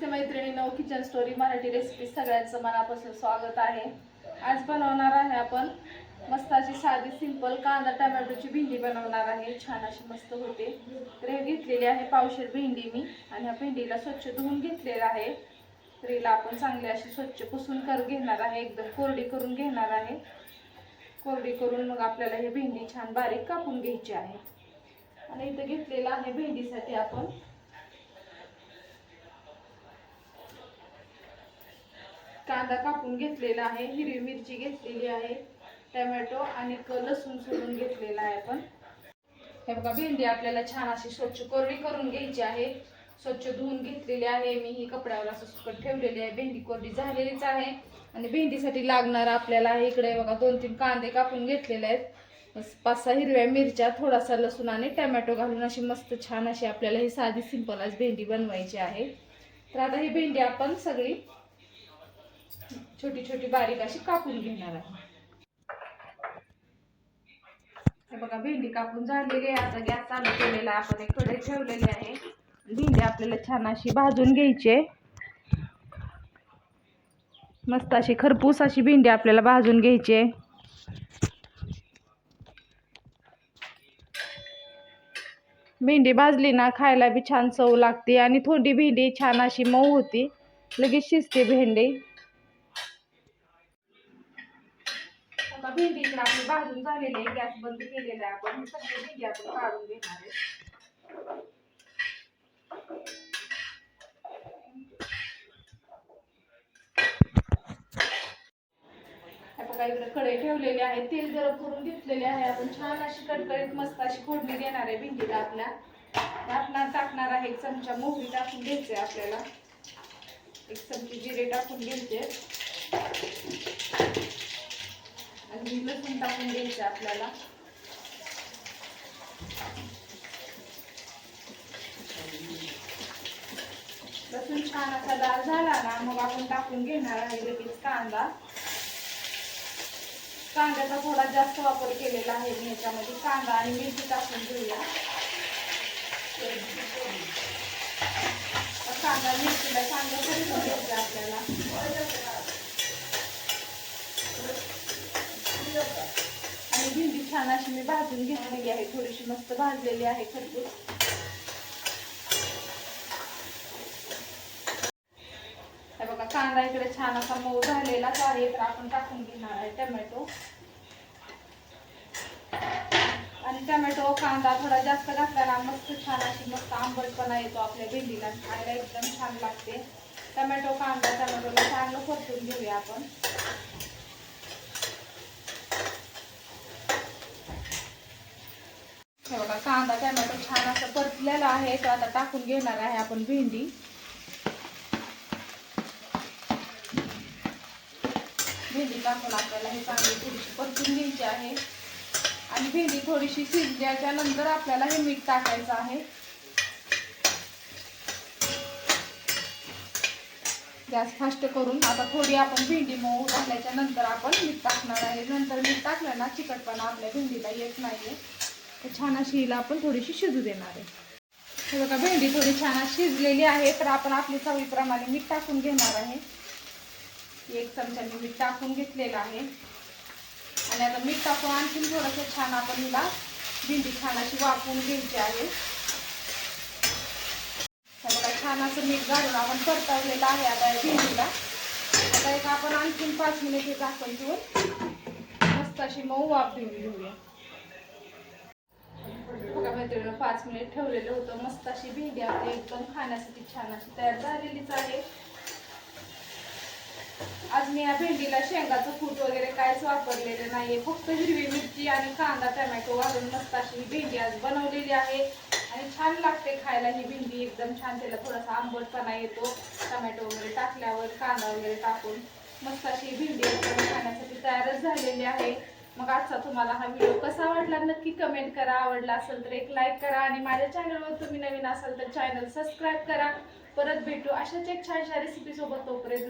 नमस्ते मैत्रिणींनो kitchen story Marathi recipe सगळ्यांचं मनापासून स्वागत आहे. आज बनवणार आहे आपण मस्त अशी साधी सिंपल कांदा टमॅटोची भेंडी बनवणार आहे. छान अशी मस्त होते. तर हे घेतलेली आहे पावशेर भेंडी मी. आणि ह्या भेंडीला स्वच्छ धुवून घेतलेलं आहे. तर हिला आपण चांगली अशी स्वच्छ पुसून कर घेणार आहे. एकदम कोरडी करून घेणार आहे. कोरडी करून मग आपल्याला ही भेंडी छान बारीक कापून घ्यायची आहे. आणि इथं घेतलेलं आहे भेंडीसाठी आपण कांदा कापून घेतलेला आहे हिरवी मिरची घेतलेली आहे टमॅटो आणि लसूण सोडून घेतलेला आहे आपण. हे बघा भेंडी आपल्याला छान अशी स्वच्छ कोरडी करून घ्यायची आहे. स्वच्छ धुवून घेतलेली आहे. मी ही कपड्यावर असं सुकट ठेवलेली आहे. भेंडी कोरडी झालेलीच आहे. आणि भेंडीसाठी लागणार आपल्याला इकडे बघा दोन तीन कांदे कापून घेतलेले आहेत. पाच सहा हिरव्या मिरच्या थोडासा लसूण आणि टमॅटो घालून अशी मस्त छान अशी आपल्याला ही साधी सिंपल आज भेंडी बनवायची आहे. तर आता ही भेंडी आपण सगळी छोटी छोटी बारीक अशी कापून घेणार आहे. हे बघा भेंडी कापून झालेली आहे. आता गॅस चालू केलेला आपण एक कढई ठेवलेली आहे. भेंडी आपल्याला छान अशी भाजून घ्यायची आहे. मस्त अशी खरपूस अशी भेंडी आपल्याला भाजून घ्यायची आहे. भेंडी भाजली ना खायला बी छान चव लागते आणि थोडी भेंडी छान अशी मऊ होती. लगेच शिजते भेंडी. आता भेंडी इकडे आपली भाजून झालेली आहे गॅस बंद केलेला आहे आपण. सगळी भेंडी आपण काढून घेणार आहे. हे इकडे कढई ठेवलेले आहे तेल गरम करून घेतलेले आहे. आपण छान अशी कडकडीत मस्त अशी फोडणी देणार आहे भिंडीला आपल्या. आपला टाकणार आहे एक चमचा मोहरी टाकून घ्यायचे आपल्याला. एक चमची जिरे टाकून घ्यायचे. लसूण टाकून द्यायचं आपल्याला. लसूण छान असा दाल झाला ना मग आपण टाकून घेणार आहे लगेच कांदा. कांद्याचा थोडा जास्त वापर केलेला आहे मी याच्यामध्ये कांदा आणि मिरची टाकून घेऊया. कांदा मिरचीला चांगलं परतून घ्यायचं आपल्याला आणि भेंडी मी भाजून घेतलेली आहे. थोडीशी मस्त भाजलेली आहे खरपूस बघा कांदा इकडे छान असा मऊ झालेलाच आहे. तर आपण टाकून घेणार आहे टमॅटो. आणि टमॅटो कांदा थोडा जास्त घातला मस्त छान अशी मस्त आंबटपणा येतो आपल्या भेंडीला. खायला एकदम छान लागते. टमॅटो कांदा टमॅटोला चांगलं परतून घेऊया आपण हे बघा कांदा टमॅटो छान असं परतलेला आहे तो आता टाकून घेणार आहे आपण भेंडी. भेंडी टाकून आपल्याला हे चांगली थोडीशी परतून घ्यायची आहे. आणि भेंडी थोडीशी शिजल्याच्या नंतर आपल्याला हे मीठ टाकायचं आहे. गॅस फास्ट करून आता थोडी आपण भेंडी मऊ टाकल्याच्या नंतर आपण मीठ टाकणार आहे. नंतर मीठ टाकलं ना चिकटपणा आपल्या भेंडीला येत नाहीये. तर छान अशी हिला आपण थोडीशी शिजू देणार आहे. हे बघा भेंडी थोडी छान शिजलेली आहे तर आपण आपली चवीप्रमाणे मीठ टाकून घेणार आहे. एक चमचा मी मीठ टाकून घेतलेलं आहे. आणि आता मीठ टाकून आणखीन थोडंसं छान आपण हिला भेंडी छान अशी वापरून घ्यायची आहे. बघा छान असं मीठ घालून आपण परतवलेलं आहे आता भेंडीला. आता एक आपण आणखीन पाच मिनिट हे झाकण ठेवून मस्त अशी मऊ वाफ देऊन घेऊया. बघा मैत्रिणी पाच मिनिट ठेवलेलं होतं. मस्त अशी भेंडी आपली एकदम खाण्यासाठी छान अशी तयार झालेलीच आहे. आज मी या भेंडीला शेंगाचं फूट वगैरे काहीच वापरलेलं नाहीये. फक्त हिरवी मिरची आणि कांदा टमॅटो घालून मस्त अशी ही भेंडी आज बनवलेली आहे. आणि छान लागते खायला ही भेंडी. एकदम छान त्याला थोडासा आंबटपणा येतो. टमॅटो वगैरे टाकल्यावर कांदा वगैरे टाकून मस्त अशी भेंडी एकदम खाण्यासाठी तयारच झालेली आहे. मग आजचा तुम्हाला हा व्हिडिओ कसा आवडला नक्की कमेंट करा. आवडला असेल तर एक लाईक करा आणि माझ्या चॅनलवर तुम्ही नवीन असाल तर चॅनल सबस्क्राईब करा. परत भेटू अशाच एक छानशा रेसिपीसोबत तोपर्यंत.